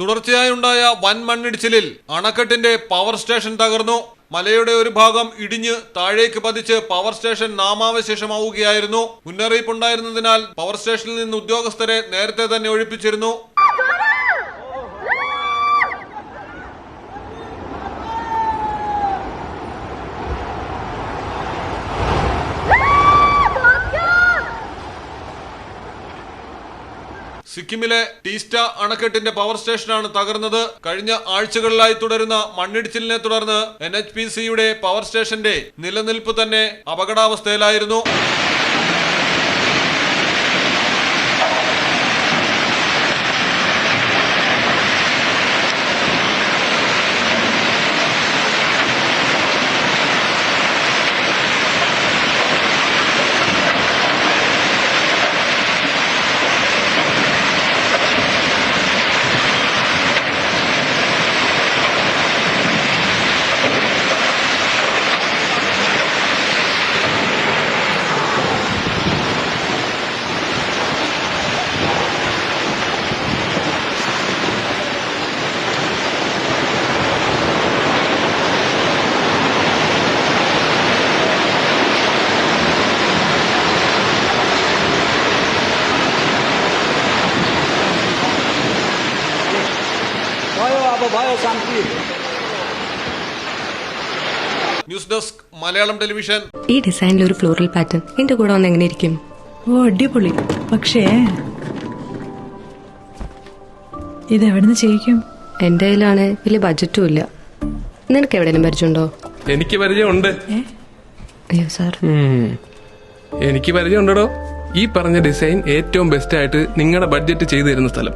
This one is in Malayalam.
തുടർച്ചയായി ഉണ്ടായ വൻ മണ്ണിടിച്ചിലിൽ അണക്കെട്ടിന്റെ പവർ സ്റ്റേഷൻ തകർന്നു. മലയുടെ ഒരു ഭാഗം ഇടിഞ്ഞ് താഴേക്ക് പതിച്ച് പവർ സ്റ്റേഷൻ നാമാവശേഷമാവുകയായിരുന്നു. മുന്നറിയിപ്പുണ്ടായിരുന്നതിനാൽ പവർ സ്റ്റേഷനിൽ നിന്ന് ഉദ്യോഗസ്ഥരെ നേരത്തെ തന്നെ ഒഴിപ്പിച്ചിരുന്നു. സിക്കിമിലെ ടീസ്റ്റ അണക്കെട്ടിന്റെ പവർ സ്റ്റേഷനാണ് തകർന്നത്. കഴിഞ്ഞ ആഴ്ചകളിലായി തുടരുന്ന മണ്ണിടിച്ചിലിനെ തുടർന്ന് എൻ പവർ സ്റ്റേഷന്റെ നിലനിൽപ്പ് തന്നെ അപകടാവസ്ഥയിലായിരുന്നു. अब भयो शान्ति ന്യൂസ് ഡെസ്ക് മലയാളം ടെലിവിഷൻ ഈ ഡിസൈനിൽ ഒരു ഫ്ലോറൽ പാറ്റേൺ എന്റെ കൂടെ വന്ന് എങ്ങനെ ഇരിക്കും ഓ അടിപൊളി പക്ഷേ ഇതെവിടുന്ന് ചെയ്യിക്കും എന്റെ കയ്യിലാണ് വലിയ ബഡ്ജറ്റും ഇല്ല നിനക്ക് എവിടെയും പരിചയമുണ്ടോ എനിക്ക് പരിചയമുണ്ട് അയ്യോ സാർ ഉം. എനിക്ക് പരിചയമുണ്ടോ ഈ പറഞ്ഞ ഡിസൈൻ ഏറ്റവും ബെസ്റ്റ് ആയിട്ട് നിങ്ങളുടെ ബഡ്ജറ്റ് ചെയ്തു തരുന്ന സ്ഥലം